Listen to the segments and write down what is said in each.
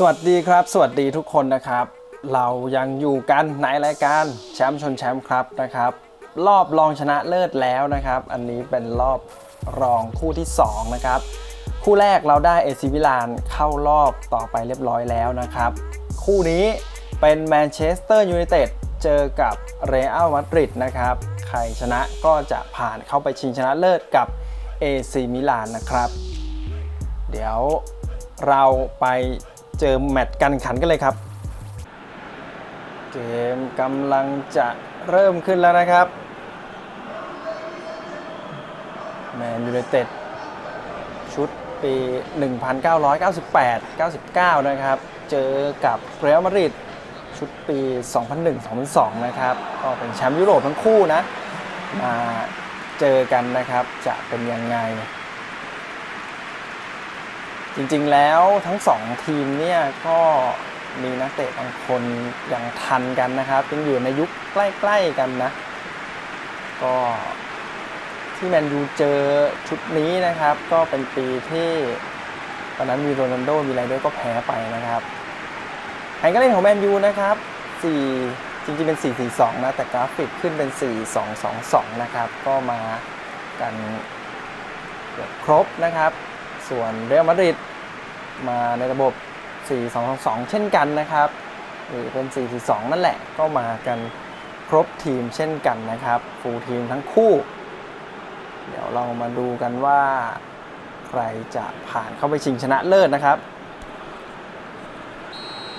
สวัสดีครับ สวัสดีทุกคนนะครับ เรายังอยู่กันในรายการแชมป์ชนแชมป์ครับนะครับ รอบรองชนะเลิศแล้วนะครับ อันนี้เป็นรอบรองคู่ที่ 2 นะครับ คู่แรกเราได้เอซิวิลานเข้ารอบต่อไปเรียบร้อยแล้วนะครับ คู่นี้เป็นแมนเชสเตอร์ยูไนเต็ดเจอกับเรอัลมาดริดนะครับ ใครชนะก็จะผ่านเข้าไปชิงชนะเลิศกับเอซิมิลานนะครับ เดี๋ยวเราไป เจอแมตช์กันขันกันเลยครับ เกมกำลังจะเริ่มขึ้นแล้วนะครับ แมนยูไนเต็ดชุดปี 1998 99 นะครับ เจอกับเรอัลมาดริดชุดปี 2001-2002 นะครับ ก็เป็นแชมป์ยุโรปทั้งคู่นะ มาเจอกันนะครับ จะเป็นยังไง จริงๆแล้วทั้ง2ทีมเนี่ยก็มีนักเตะบางคนยังทันกันนะครับยังอยู่ในยุคใกล้ๆกันนะ ก็ที่แมนยูเจอชุดนี้นะครับ ก็เป็นปีที่ตอนนั้นมีโรนัลโดมีอะไรด้วยก็แพ้ไปนะครับแผนการเล่นของแมนยูนะครับ 4 จริงๆเป็น 4-4-2 นะ แต่กราฟิกขึ้นเป็น 4-2-2-2 นะครับ ก็มากันเกือบครบนะครับ ส่วนเรอัลมาดริดมาในระบบ 4-2-2 เช่นกันนะครับหรือเป็น 4-4-2 นั่นแหละ ก็มากันครบทีมเช่นกันนะครับ ฟูลทีมทั้งคู่ เดี๋ยวเรามาดูกันว่าใครจะผ่านเข้าไปชิงชนะเลิศนะครับ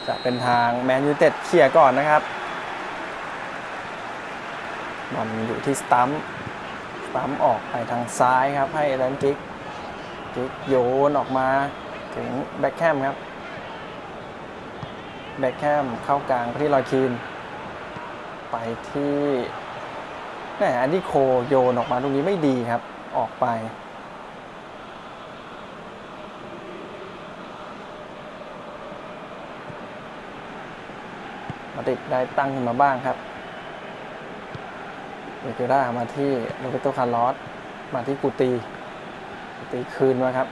จะเป็นทางแมนยูเต็ดเคลียร์ก่อนนะครับบอลอยู่ที่สตัมป์สตัมป์ออกไปทางซ้ายครับให้แรนกิก กิกโยนออกมาถึงแบ็คแคมครับ แบ็คแคมเข้ากลางไปที่ลอยคีน ไปที่แหมอันดี้โคโยนออกมาตรงนี้ไม่ดีครับ ออกไป มาติดได้ตั้งขึ้นมาบ้างครับเบเกร่ามาที่โรเบโตคาร์ลอสมาที่กูตี ตีคืนมาครับ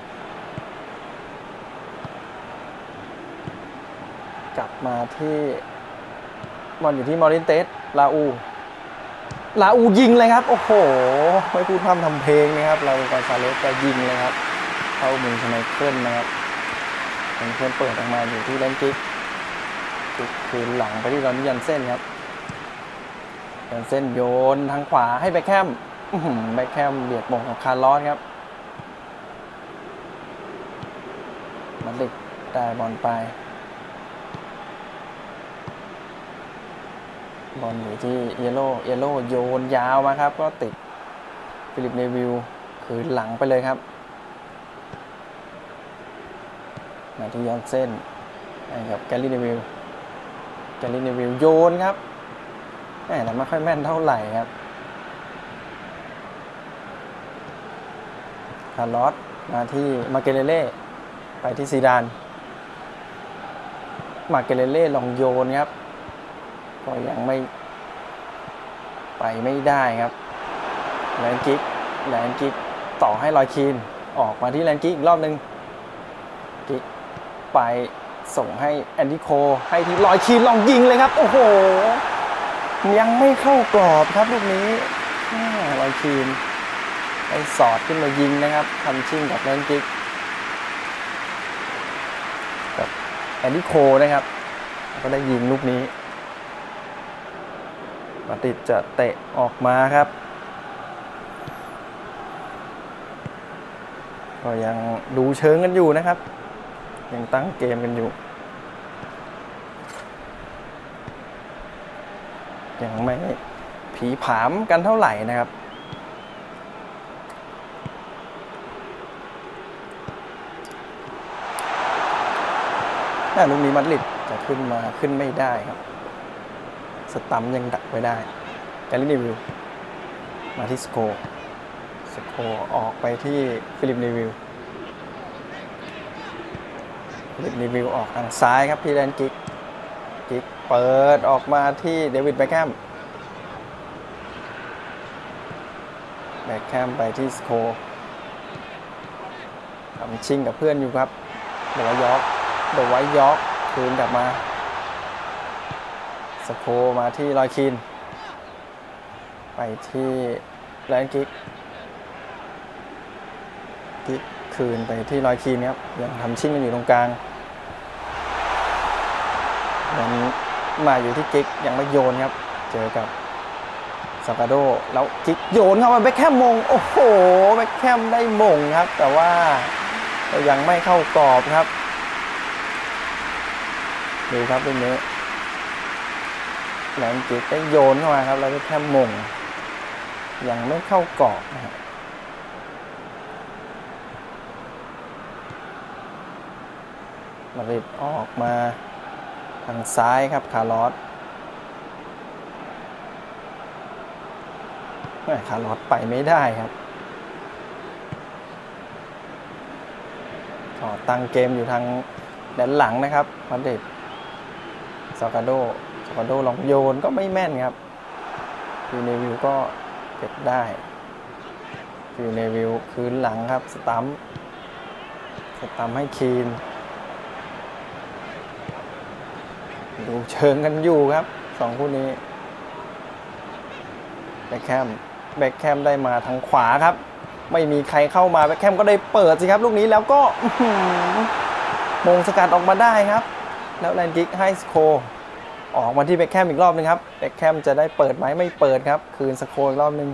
กลับมาที่บอลอยู่ที่มอรินเตสลาอูลาอูยิงเลยครับ โอ้โห ไม่พูดพร่ำทำเพลงนะครับ เรากอนซาเลสจะยิงเลยครับ เข้ามือชไนเคิลนะครับชไนเคิลเปิดออกมาอยู่ที่แลนกิกกิกคืนหลังไปที่รอนยันเส้นครับยันเส้นโยนทางขวาให้แบคแคมแบคแคมเบียดบ่งกับคาร์ลอสครับ ลิดได้บอลไปบอลอยู่ที่เยโร่เยโร่โยนยาวมาครับ ก็ติดฟิลิปเนวิลคืนหลังไปเลยครับ มาที่ยอนเส้นให้กับแกลลี่เนวิลแกลลี่เนวิลโยนครับแหมแต่ไม่ค่อยแม่นเท่าไหร่ครับคาร์ลอสมาที่มาเกเลเล่ ไปที่ซีดาน มาเกเลเล่ลองโยนครับ ก็ยังไม่ ไปไม่ได้ครับ แลนกิก แลนกิก ต่อให้ลอยคีน ออกมาที่แลนกิกอีกรอบหนึ่งกิกไปส่งให้แอนดี้โค ให้ที่ลอยคีนลองยิงเลยครับ โอ้โห ยังไม่เข้ากรอบครับลูกนี้ลอยคีนไปสอดขึ้นมายิงนะครับทำชิ่งกับแลนกิก กับ แอนดี้โคนะครับ ก็ได้ยิงลูกนี้ มาติดจะเตะออกมาครับ ก็ยังดูเชิงกันอยู่นะครับ ยังตั้งเกมกันอยู่ ยังไม่ผีผามกันเท่าไหร่นะครับ แต่ลูกนี้มัดลิดจะขึ้นมาขึ้นไม่ได้ครับ สตัมยังดักไว้ได้แกลลี่นิวิลมาที่สโคสโคออกไปที่ฟิลิปนิวิลฟิลิปนิวิลออกทางซ้ายครับที่แดนกิกกิกเปิดออกมาที่เดวิดแบคแฮมแบคแฮมไปที่สโคทำชิงกับเพื่อนอยู่ครับเดวายยอก เดวายยอร์กคืนกลับมาสโคมาที่ลอยคีนไปที่แลนกิกกิกคืนไปที่ลอยคีนครับยังทำชิ่งกันอยู่ตรงกลางยังมาอยู่ที่กิกยังไม่โยนครับ เจอกับซาปาโดแล้วกิกโยนเข้ามาแบคแคมมง โอ้โหแบคแคมได้มงครับ แต่ว่าก็ยังไม่เข้ากรอบครับ ดูครับตรงนี้แหลมจิกได้โยนเข้ามาครับ แล้วก็แค่มงยังไม่เข้ากรอบนะฮะมาริดออกมาทางซ้ายครับคาร์ลอสแม่คาร์ลอสไปไม่ได้ครับก็ตั้งเกมอยู่ทางด้านหลังนะครับมาดริด ซากาโดสกอโดลองโยนก็ไม่แม่นครับฟิวเนวิวก็เก็บได้ฟิวเนวิวคืนหลังครับ สตัมสตัมให้คีน ดูเชิงกันอยู่ครับสองคู่นี้แบ็คแคมแบ็คแคมได้มาทางขวาครับ ไม่มีใครเข้ามาแบ็คแคมก็ได้เปิดสิครับ ลูกนี้แล้วก็มงสกัดออกมาได้ครับ แล้วแลนกิกให้สโคออกมาที่เบคแคมอีกรอบนึงครับเบคแคมจะได้เปิดไหมไม่เปิดครับ คืนสโคอีกรอบนึง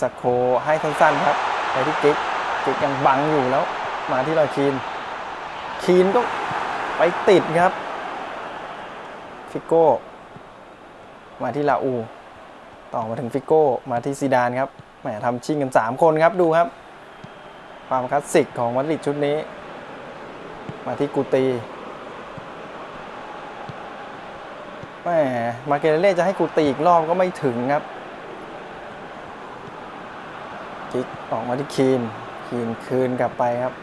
สโคให้สั้นๆครับไปที่กิกกิกยังบังอยู่แล้ว มาที่ลอยคีนคีนก็ไปติดครับ ฟิโก้ มาที่ลาอู ต่อมาถึงฟิโก้ มาที่ซีดานครับแหมทำชิงกัน 3 คนครับดูครับ ความคลาสสิกของมาดริดชุดนี้ มาที่กูตี แหมมาเกเรเล่จะให้กูตีอีกรอบก็ไม่ถึงครับกิกออกมาที่คีนคีนคืนกลับไปครับ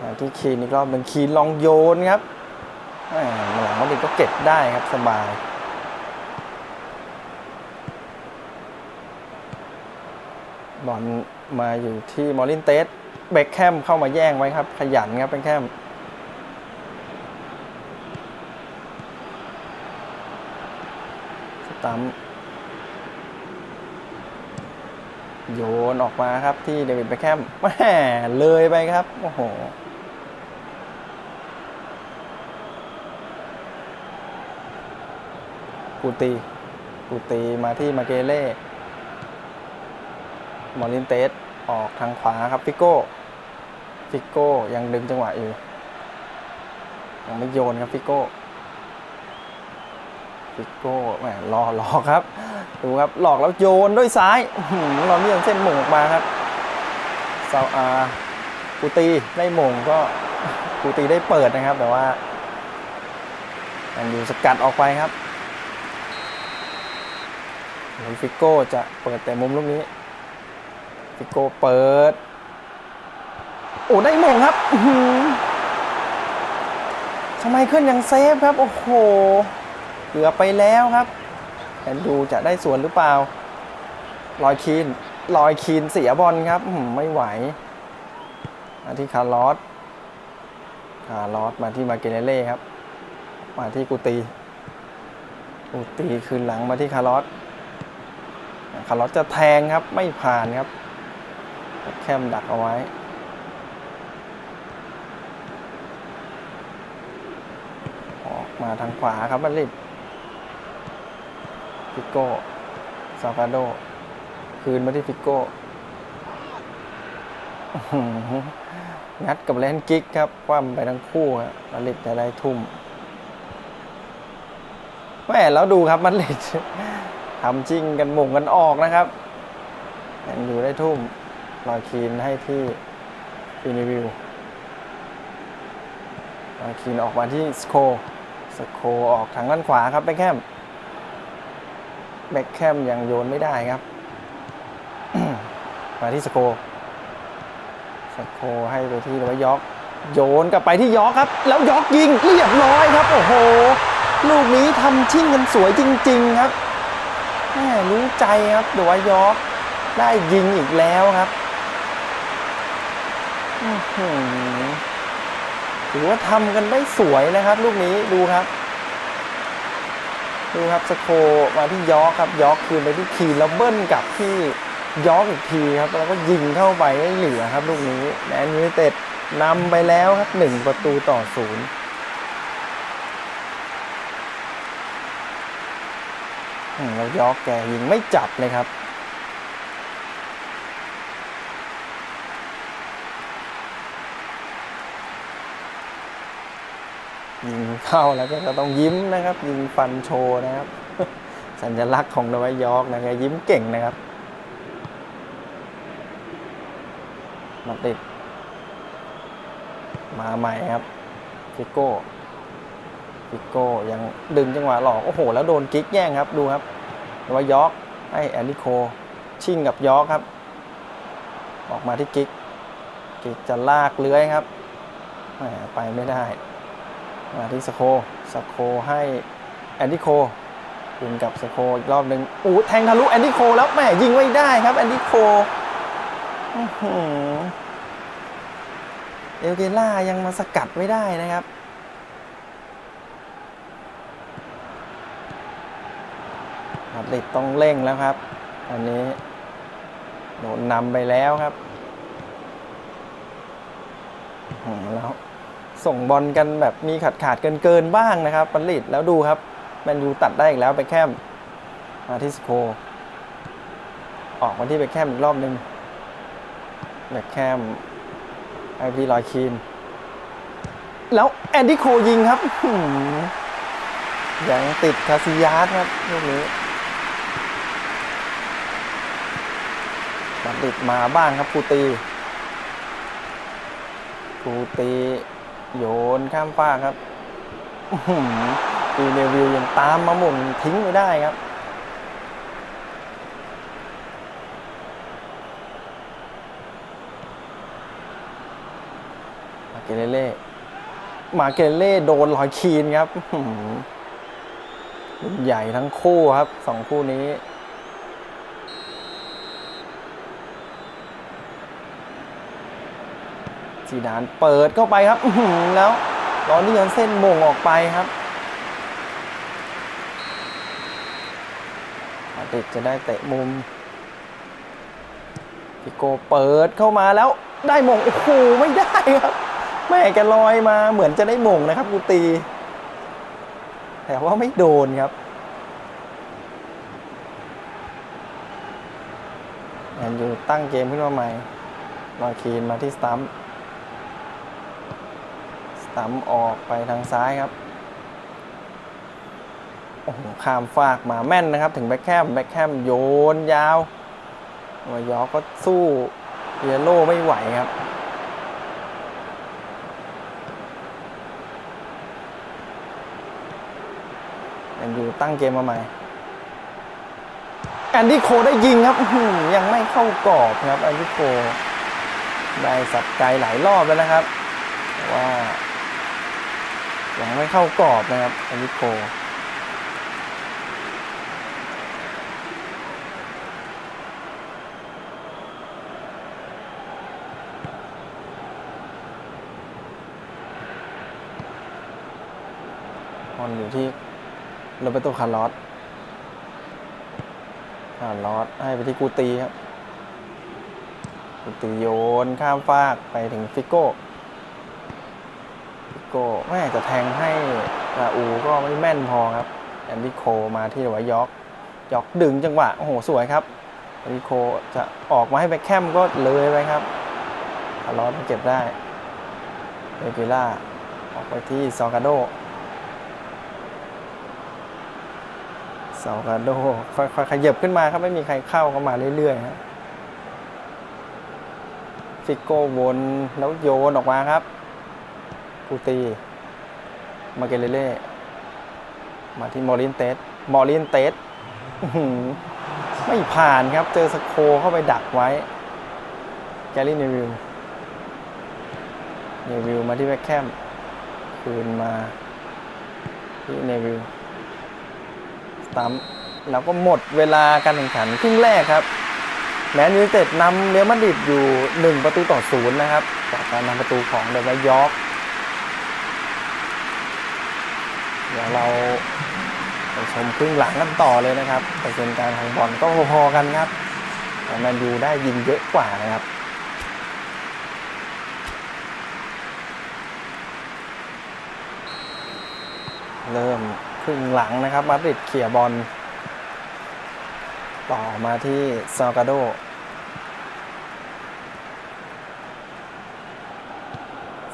มาที่คีนอีกรอบหนึ่งคีนลองโยนครับแหมหลังมาดิก็เก็บได้ครับสบายบอลมาอยู่ที่มอรินเตสเบคแคมเข้ามาแย่งไว้ครับ ขยันครับเบคแคม ตัมโยนออกมาครับที่เดวิดเบคแคมแหมเลยไปครับ โอ้โห กูตี กูตีมาที่มาเกเล่มอรินเตสออกทางขวาครับฟิโก้ฟิโก้ยังดึงจังหวะอยู่ ยังไม่โยนครับฟิโก้ ฟิโก้แหมรอรอครับ ดูครับ หลอกแล้วโยนด้วยซ้ายอื้อหือเราเลี่ยงเส้นหม่งออกมาครับซาอากูตีได้หม่งก็กูตีได้เปิดนะครับ แต่ว่ายังอยู่สกัดออกไปครับฟิโก้จะเปิดแต่มุมลูกนี้ ฟิโก้เปิด โอ้ได้หมงครับทำไมเคลื่อนยังเซฟครับ โอ้โห กือบไปแล้วครับแอนดูจะได้สวนหรือเปล่าลอยคีนลอยคีนเสียบอลครับไม่ไหวมาที่คาร์ลอสคาร์ลอสมาที่มาเกเรเล่ครับ มาที่กูตีกูตีคืนหลังมาที่คาร์ลอสคาร์ลอสจะแทงครับไม่ผ่านครับ แคมดักเอาไว้ออกมาทางขวาครับมาดริด ฟิโก้ซาฟาโด คืนมาที่ฟิโก้งัดกับแลนกิกครับ คว่ำไปทั้งคู่ครับมาดริดจะได้ทุ่มแม่แล้วดูครับมาดริดทำจริงกันหม่งกันออกนะครับยังอยู่ได้ทุ่มลอยคีนให้ที่ฟินิวิวลอยคีนออกมาที่สโคสโคออกทางด้านขวาครับแบ็คแคม แบ็คแคมยังโยนไม่ได้ครับ มาที่สโคสโคให้ไปที่เลวายอกโยนกลับไปที่ยอกครับ แล้วยอกยิงเรียบร้อยครับ โอ้โห ลูกนี้ทำชิ่งกันสวยจริง ๆครับแหมรู้ใจครับเดวายอกได้ยิงอีกแล้วครับถือว่าทำกันได้สวยนะครับ ลูกนี้ดูครับ ดูครับสโคมาที่ยอร์กครับยอร์กคืนไปที่คีแล้วเบิ้ลกลับที่ยอร์กอีกทีครับแล้วก็ยิงเข้าไปไม่เหลือครับลูกนี้แมนยูไนเต็ดนำไปแล้วครับหนึ่งประตูต่อศูนย์อืมแล้วยอกแกยิงไม่จับเลยครับ ยิงเข้าแล้วก็จะต้องยิ้มนะครับ ยิงฟันโชว์นะครับ สัญลักษณ์ของนวายอกนะครับยิ้มเก่งนะครับ มาติด มาใหม่ครับฟิโก้ฟิโก้ยังดึงจังหวะหลอก โอ้โห แล้วโดนกิ๊กแย่งครับดูครับนวายอกให้แอนนิโคชิ่งกับยอกครับ ออกมาที่กิ๊กกิ๊กจะลากเลื้อยครับไปไม่ได้ มาที่สโคสโคให้แอนดี้โคยิงกับสโคอีกรอบหนึ่งอู้แทงทะลุแอนดี้โคแล้วแหมยิงไม่ได้ครับแอนดี้โคเอลเกล่ายังมาสกัดไม่ได้นะครับมาดริดต้องเร่งแล้วครับอันนี้โดนนำไปแล้วครับอื้อหือแล้ว ส่งบอลกันแบบมีขาดขาดเกินเกินๆบ้างนะครับปันลิดแล้วดูครับแมนยูตัดได้อีกแล้วไปแคมมาที่สโค ออกมาที่ไปแคมอีกรอบหนึ่งแบคแคมไอพีลอยคีน แล้วแอนดี้โคยิงครับยังติดคาซิยาสครับลูกนี้ปันลิดมาบ้างครับปูตีปูตี โยนข้ามฟากครับปีเนวิลยังตามมาหมุนทิ้งไม่ได้ครับมาเกเรเล่มาเกเรเล่โดนลอยคีนครับรุ่นใหญ่ทั้งคู่ครับสองคู่นี้ ซีดานเปิดเข้าไปครับแล้วลอนนี่ยอนเส้นมงออกไปครับมาดริดจะได้เตะมุมฟิโกเปิดเข้ามาแล้วได้มงโอ้โหไม่ได้ครับแม่แกลอยมาเหมือนจะได้มงนะครับกูตี แต่ว่าไม่โดนครับแอนยูตั้งเกมขึ้นมาใหม่ลอยคีนมาที่สตัมป์ ตัมป์ออกไปทางซ้ายครับ โอ้โห ข้ามฟากมาแม่นนะครับ ถึงแบ็คแคมแบ็คแคมโยนยาวมายอก็สู้เยโร่ไม่ไหวครับแอนยูตั้งเกมมาใหม่แอนดี้โคได้ยิงครับยังไม่เข้ากรอบครับแอนดี้โคได้สับไกลหลายรอบแล้วนะครับ ว่า ยังไม่เข้ากรอบนะครับอนิโคบอลอยู่ที่โรเบโตคาร์ลอสคาร์ลอสให้ไปที่กูตีครับกูตีโยนข้ามฟากไปถึงฟิโก้ โก้แม่จะแทงให้ราอูก็ไม่แม่นพอครับแอนดิโคมาที่หัวยอกยอกดึงจังหวะโอ้โหสวยครับแอนดิโคจะออกมาให้แบ็คแคมก็เลยไปครับคาร์ลอสเก็บได้เอเกล่าออกไปที่ซอกาโดเสากาโดค่อยๆขยับขึ้นมาครับไม่มีใครเข้าเข้ามาเรื่อยๆครับฟิโก้วนแล้วโยนออกมาครับ ปูตีมาเกเลเล่ มาที่มอรินเตสมอรินเต้ไม่ผ่านครับ เจอสโคเข้าไปดักไว้ แกลี่เนวิลเนวิลมาที่แบ็คแคมคืนมาที่เนวิลสตัมแล้วก็หมดเวลาการแข่งขันครึ่งแรกครับ แมนยูเต็ดนำเรอัลมาดริดอยู่ 1 ประตูต่อศูนย์นะครับ จากการนำประตูของเดวิดยอร์ก เดี๋ยวเราไปชมครึ่งหลังกันต่อเลยนะครับเปอร์เซ็นต์การของบอลก็พอๆกันครับแต่แมนยูได้ยิงเยอะกว่านะครับเริ่มครึ่งหลังนะครับ มาดริดเขี่ยบอล ต่อมาที่ซากาโด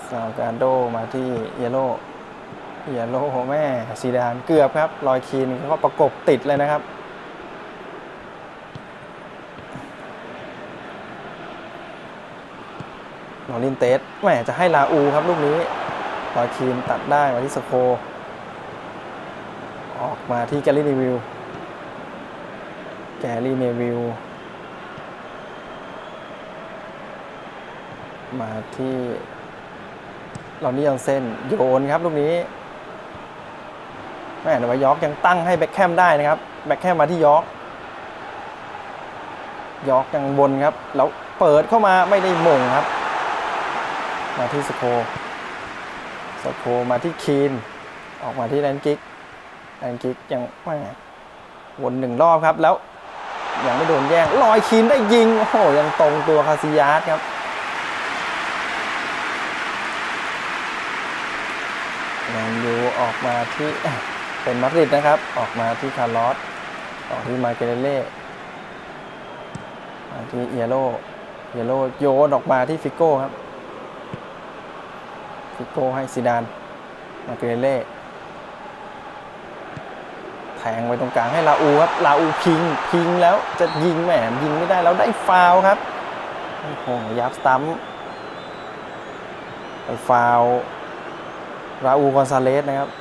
ซากาโดมาที่เยโ o เยโ o แม่ซีดานเกือบครับรอยคีนก็ประกบติดเลยนะครับ นอรินเตสแหมจะให้ลาอูครับลูกนี้รอยคีนตัดได้มาที่สโค ออกมาที่แกลลี่เนวิลแกลลี่เนวิลมาที่ลอนนี่ยอนเซนโยนครับลูกนี้ แม่แต่ว่ายอร์กยังตั้งให้แบ็คแคมได้นะครับ แบ็คแคมมาที่ยอร์กยอร์กยังบนครับ แล้วเปิดเข้ามาไม่ได้มงครับ มาที่สโคสโคมาที่คีน ออกมาที่แลนกิกแลนกิกยังไม่วนหนึ่งรอบครับ แล้วยังไม่โดนแย่งลอยคีนได้ยิง โอ้โห ยังตรงตัวคาซิยาสครับแมนยูออกมาที่ เป็นมาดริดนะครับ ออกมาที่คาร์ลอสต่อที่มาเกเรเล่มาที่เอโร่เอโร่โยนออกมาที่ฟิโก้ครับ ฟิโก้ให้ซิดาน มาเกเรเล่แทงไปตรงกลางให้ลาอูครับ ลาอูพิง พิงแล้วจะยิงแหมยิงไม่ได้แล้วได้ฟาวครับ โอ้โหยับสตัมไปฟาวลาอูกอนซาเลสนะครับ อื้อหือ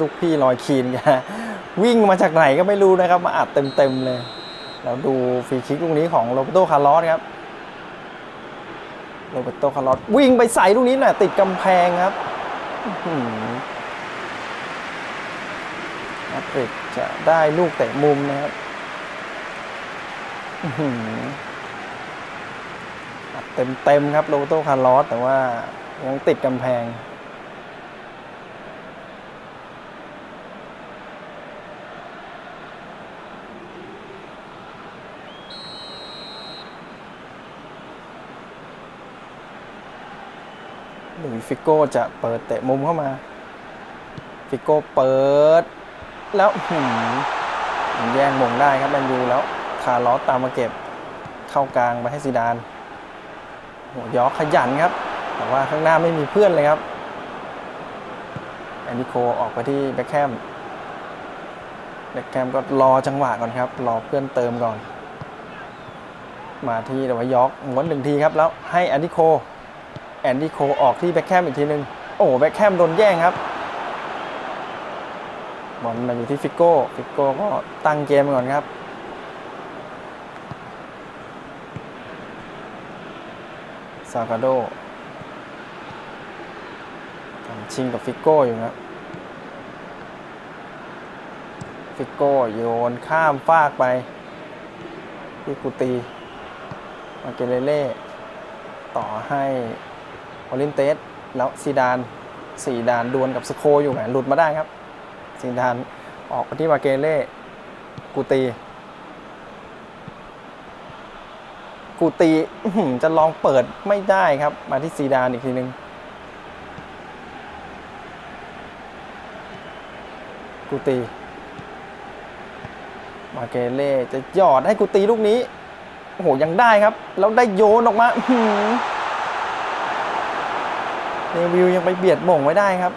ลูกพี่ลอยคีนแกวิ่งมาจากไหนก็ไม่รู้นะครับ มาอัดเต็มๆเลยเราดูฟรีคิกลูกนี้ของโรเบโตคาร์ลอสครับโรเบโตคาร์ลอสวิ่งไปใส่ลูกนี้แหละติดกำแพงครับอื้อหือมาดริดจะได้ลูกเตะมุมนะครับอัดเต็มๆครับโรเบโตคาร์ลอสแต่ว่ายังติดกำแพง หลุยส์ฟิโก้จะเปิดเตะมุมเข้ามา ฟิโก้เปิด แล้วหืมแย่งมงได้ครับแมนยูแล้วคาร์ลอสตามมาเก็บเข้ากลางไปให้ซีดานโหยอขยันครับ แต่ว่าข้างหน้าไม่มีเพื่อนเลยครับแอนดิโคออกไปที่แบ็คแคมแบ็คแคมก็รอจังหวะก่อนครับ รอเพื่อนเติมก่อน มาที่เดวายอกม้วนหนึ่งทีครับ แล้วให้แอนดิโค แอนดี้โคออกที่แบ็คแคมอีกทีหนึ่งโอ้แบ็คแคมโดนแย่งครับบอลมาอยู่ที่ฟิกโก้ฟิกโก้ก็ตั้งเกมก่อนครับ ซากาโดชิงกับฟิกโก้อยู่ครับฟิกโก้โยนข้ามฟากไปที่กูตีมาเกเลเล่ต่อให้ โอลินเตสแล้วซีดานสี่ดานดวลกับสโคอยู่แหมหลุดมาได้ครับซีดานออกไปที่มาเกเล่กูตี กูตีจะลองเปิดไม่ได้ครับ มาที่ซีดานอีกทีหนึ่งกูตี มาเกเล่จะหยอดให้กูตีลูกนี้ โอ้โหยังได้ครับ แล้วได้โยนออกมาอื นวิวยังไปเบียดหม่งไว้ได้ครับ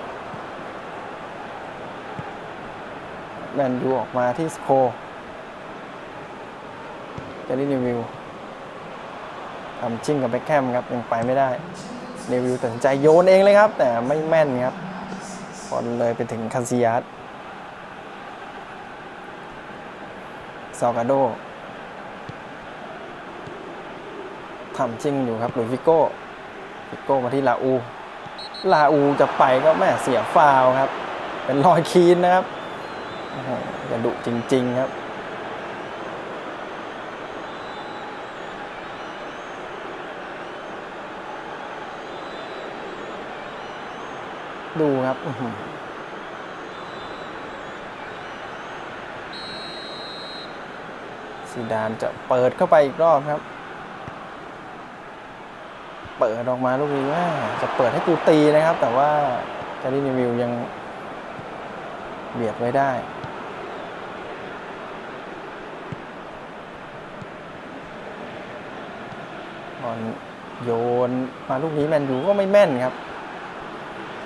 แมนยูออกมาที่สโคเจอรี่เนวิวทำชิ่งกับแบ็คแคมครับยังไปไม่ได้เนวิวตัดสินใจโยนเองเลยครับ แต่ไม่แม่นครับบอลเลยไปถึงคาซิยัสซากาโดทำชิ่งอยู่ครับหลุยส์ฟิโก้ฟิโก้มาที่ลาอู ลาอูจะไปก็แม่เสียฟาวครับ เป็นรอยคีนนะครับจะดุจริง ๆ ครับดูครับซีดานจะเปิดเข้าไปอีกรอบครับ เปิดออกมาลูกนี้ว่าจะเปิดให้กูตีนะครับ แต่ว่าแกรี่นิวิวยังเบียดไว้ได้บอลโยนมาลูกนี้แมนยูก็ไม่แม่นครับ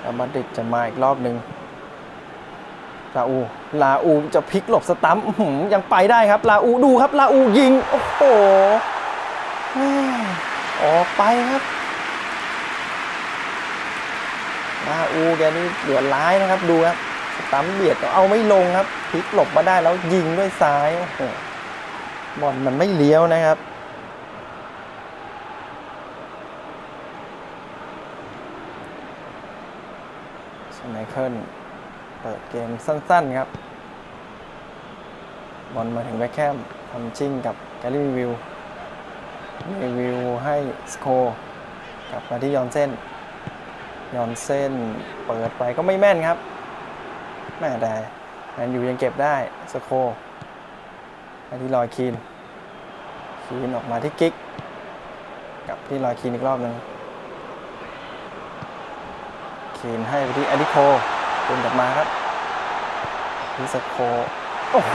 แล้วมาดิดจะมาอีกรอบหนึ่งลาอู ลาอูจะพลิกหลบสตัมป์ยังไปได้ครับ ลาอูดูครับ ลาอูยิง โอ้โหแม่ออกไปครับ ลาอูแกนี่เหลือร้ายนะครับดูครับตั้มเบียดเอาไม่ลงครับพลิกหลบมาได้แล้วยิงด้วยซ้ายโอ้โหบอลมันไม่เลี้ยวนะครับชไมเคิลเปิดเกมสั้นๆครับ บอลมาถึงแบ็คแคมทำชิ่งกับแกลลี่วิวรีวิวให้สโคกลับมาที่ยอนเส้น ย้อนเส้นเปิดไปก็ไม่แม่นครับแม่แต่แมนยูยังเก็บได้สโคมาที่ลอยคีนคีนออกมาที่กิกกลับที่ลอยคีนอีกรอบหนึ่งคีนให้ไปที่อดิโคคืนกลับมาครับพิสโคโอ้โห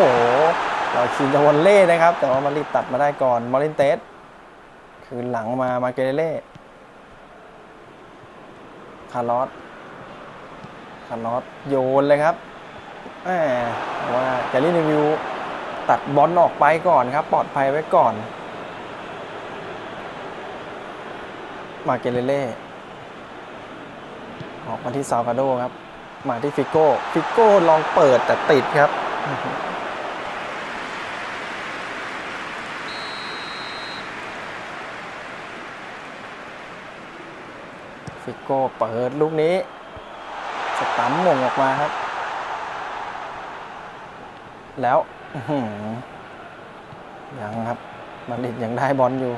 เราคีนจะวอลเล่นะครับ แต่ว่ามารีบตัดมาได้ก่อนมอรินเตสคืนหลังมามาเกเรเล่ คาร์ลอสคาร์ลอสโยนเลยครับแหมว่าแกลลี่นิวิวตัดบอลออกไปก่อนครับ ปลอดภัยไว้ก่อน มาเกเรเล่ออกมาที่ซาวกาโดครับ มาที่ฟิโก้ ฟิโก้ลองเปิดแต่ติดครับ ฟิโก้เปิดลูกนี้สตัมม่งออกมาครับ แล้วยังครับมันดิดยังได้บอลอยู่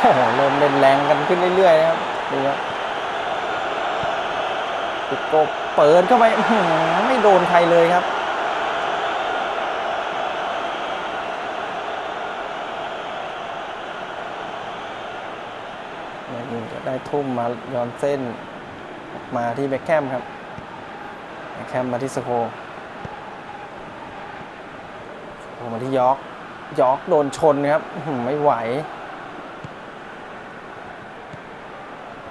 โอ้โหเริ่มเล่นแรงกันขึ้นเรื่อยๆนะครับดูครับปิโกเปิดเข้าไปไม่โดนใครเลยครับ แมนยูจะ ได้ทุ่มมาย้อนเส้น มาที่แบ็คแคมครับแบ็คแคมมาที่สโคสโคมาที่ยอร์กยอร์กโดนชนครับไม่ไหว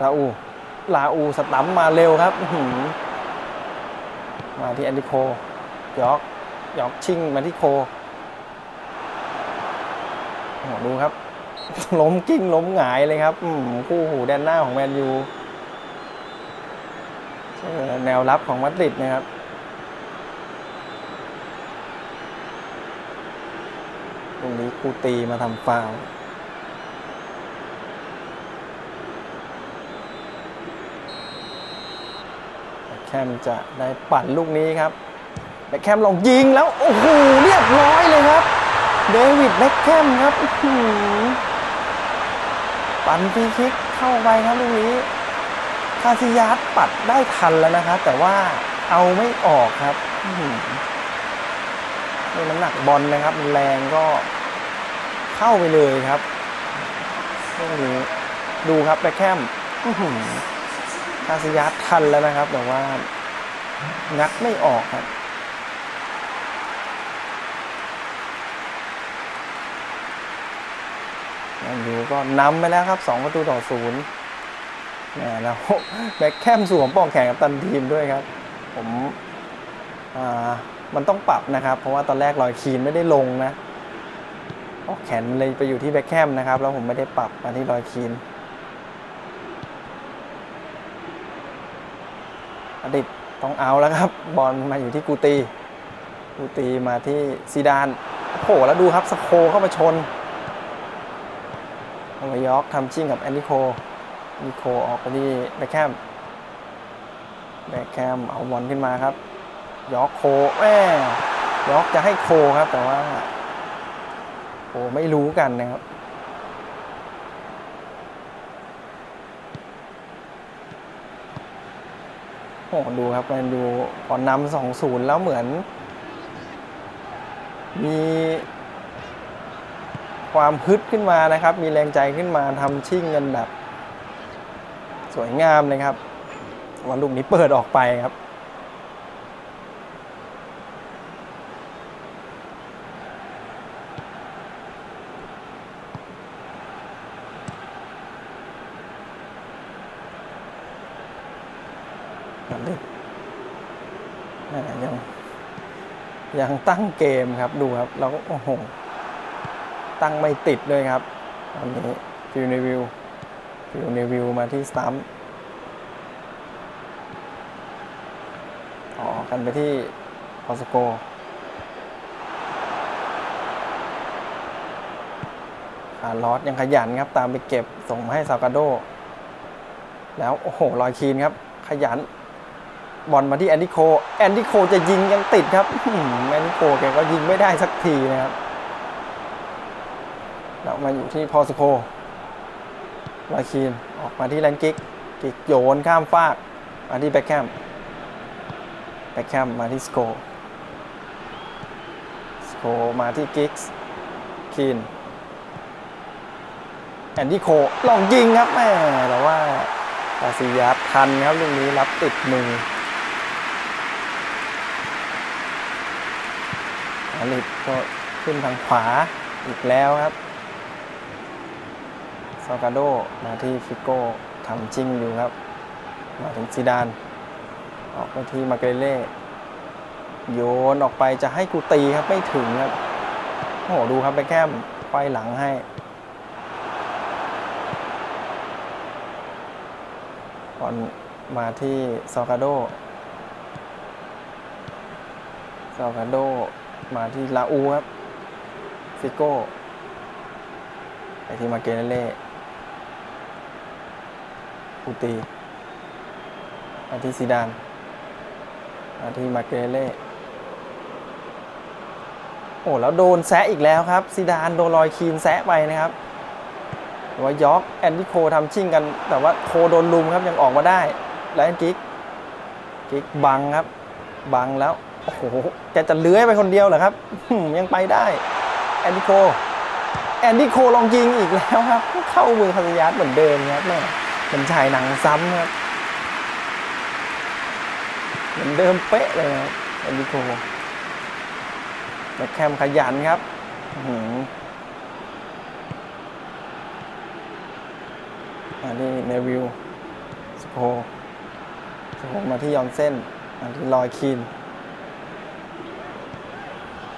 ลาอูลาอูสตัมมาเร็วครับมาที่แอนดิโคยอกยอกชิงมาที่โคดูครับ ล้มกิ้งล้มหงายเลยครับคู่หูแดนหน้าของแมนยูเจอแนวรับของมาดริดนะครับตรงนี้กูตีมาทำฟาวแคมจะได้ปั่นลูกนี้ครับแบ็คแคมลองยิงแล้ว โอ้โหเรียบร้อยเลยครับ เดวิดแบ็คแคมครับ ปั่นฟรีคิกเข้าไปครับลูกนี้คาซิยาสปัดได้ทันแล้วนะครับ แต่ว่าเอาไม่ออกครับอื้อหือด้วยน้ำหนักบอลนะครับ มันแรงก็เข้าไปเลยครับลูกนี้ดูครับแบคแคมอื้อหือคาซิยัสทันแล้วนะครับ แต่ว่างัดไม่ออกครับ แมนยูก็นำไปแล้วครับ 2 ประตูต่อศูนย์แล้วแบ็คแคมสวมปลอกแขนกับตันทีมด้วยครับ ผมมันต้องปรับนะครับ เพราะว่าตอนแรกลอยคีนไม่ได้ลงนะปลอกแขนมันเลยไปอยู่ที่แบ็คแคมนะครับ แล้วผมไม่ได้ปรับมาที่ลอยคีนอดิตต้องเอาแล้วครับ บอลมาอยู่ที่กูตีกูตีมาที่ซีดานโอ้โหแล้วดูครับสโคเข้ามาชน เอมายอกทำชิ่งกับแอนนิโคนิโคออกไปที่แบคแคมแบคแคมเอาบอลขึ้นมาครับ ยอกโคแม่ยอกจะให้โคครับ แต่ว่าโคไม่รู้กันนะครับโอ้ดูครับแมนดูพอนำสองศูนย์แล้วเหมือน มี ความฮึดขึ้นมานะครับ มีแรงใจขึ้นมาทำชิ่งกันแบบ สวยงามเลยครับวันลูกนี้เปิดออกไปครับมาดริดแหม่ยังยังตั้งเกมครับดูครับแล้วก็โอ้โห ตั้งไม่ติดเลยครับตอนนี้ฟิวเนวิวฟิวเนวิวมาที่สตัมป์ต่อกันไปที่พอสโกคาร์ลอสยังขยันครับ ตามไปเก็บส่งมาให้ซากาโด แล้ว โอ้โห ลอยคีนครับ ขยัน บอลมาที่แอนดิโค แอนดิโคจะยิงยังติดครับแอนดิโคแกก็ยิงไม่ได้สักทีนะครับ แล้วมาอยู่ที่พอสโคลอยคีนออกมาที่แลนกิกกิกโยนข้ามฟาก มาที่แบ็คแคมแบ็คแคมมาที่สโกสโกมาที่กิกส์คีนแอนดี้โคลองยิงครับแม่แต่ว่าคาซิยัสทันครับลูกนี้รับติดมืออลิดก็ขึ้นทางขวาอีกแล้วครับ ซากาโดมาที่ฟิโก้ทำจริงอยู่ครับ มาถึงซีดาน ออกไปที่มาเกเล่โยนออกไปจะให้กูตีครับไม่ถึงครับโอ้โหดูครับไปแก้มไฟหลังให้บอลมาที่ซอกาโดซอกาโดมาที่ลาอูครับ ฟิโก้ไปที่มาเกเนเล่ อูตี มาที่ซีดาน มาที่มาเกเล่ โอ้ แล้วโดนแซะอีกแล้วครับ ซีดานโดนลอยคีนแซะไปนะครับว่ายอกแอนดิโคทำชิ่งกัน แต่ว่าโคโดนลุมครับยังออกมาได้ แล้วกิกกิกบังครับ บังแล้ว โอ้โห แกจะเลื้อยไปคนเดียวเหรอครับ ยังไปได้ แอนดิโคแอนดิโคลองยิงอีกแล้วครับ เข้ามือคารยัสเหมือนเดิมครับแม่ มือนฉายหนังซ้ำครับเหมือนเดิมเป๊ะเลยครับแอนดิโคแบ็คแคมขยันครับอื้อหือมาที่เนวิลสโคสโคมาที่ยอนเส้นมาที่ลอยคีน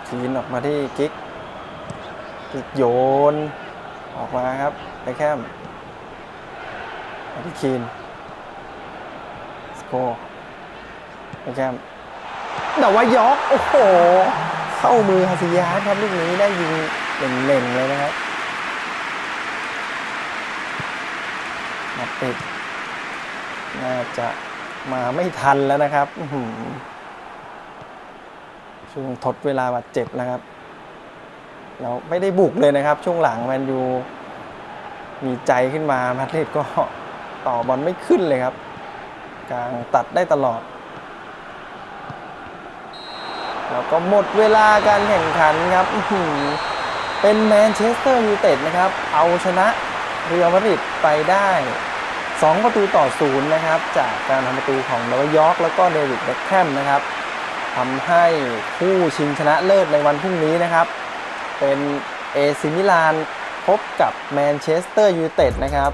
คีนออกมาที่กิกกิกโยน ออกมาครับไปแคม มาที่คีนสโคไปแคมแต่ว่ายอกโอ้โห เข้ามือฮาซิยาครับลูกนี้ได้ยิงเล่งๆเลยนะครับมาติด น่าจะมาไม่ทันแล้วนะครับช่วงทดเวลาบาดเจ็บนะครับเราไม่ได้บุกเลยนะครับ ช่วงหลังแมนยูมีใจขึ้นมามาดริดก็ ต่อบอลไม่ขึ้นเลยครับ กลางตัดได้ตลอด แล้วก็หมดเวลาการแข่งขันครับ เป็นแมนเชสเตอร์ยูไนเต็ดนะครับ เอาชนะเรอัลมาดริดไปได้ 2 ประตูต่อศูนย์นะครับ จากการทำประตูของนวยอร์กแล้วก็เดวิดเบ็คแคมนะครับทำให้ผู้ชิงชนะเลิศในวันพรุ่งนี้นะครับ เป็นเอซิมิลานพบกับแมนเชสเตอร์ยูไนเต็ดนะครับ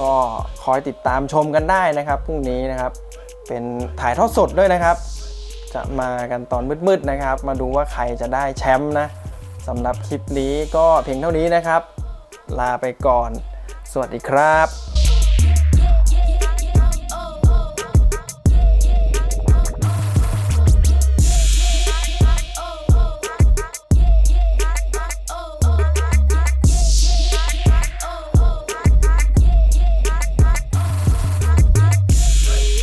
ก็คอยติดตามชมกันได้นะครับพรุ่งนี้นะครับ เป็นถ่ายทอดสดด้วยนะครับ จะมากันตอนมืดๆนะครับ มาดูว่าใครจะได้แชมป์นะสำหรับคลิปนี้ก็เพียงเท่านี้นะครับ ลาไปก่อน สวัสดีครับ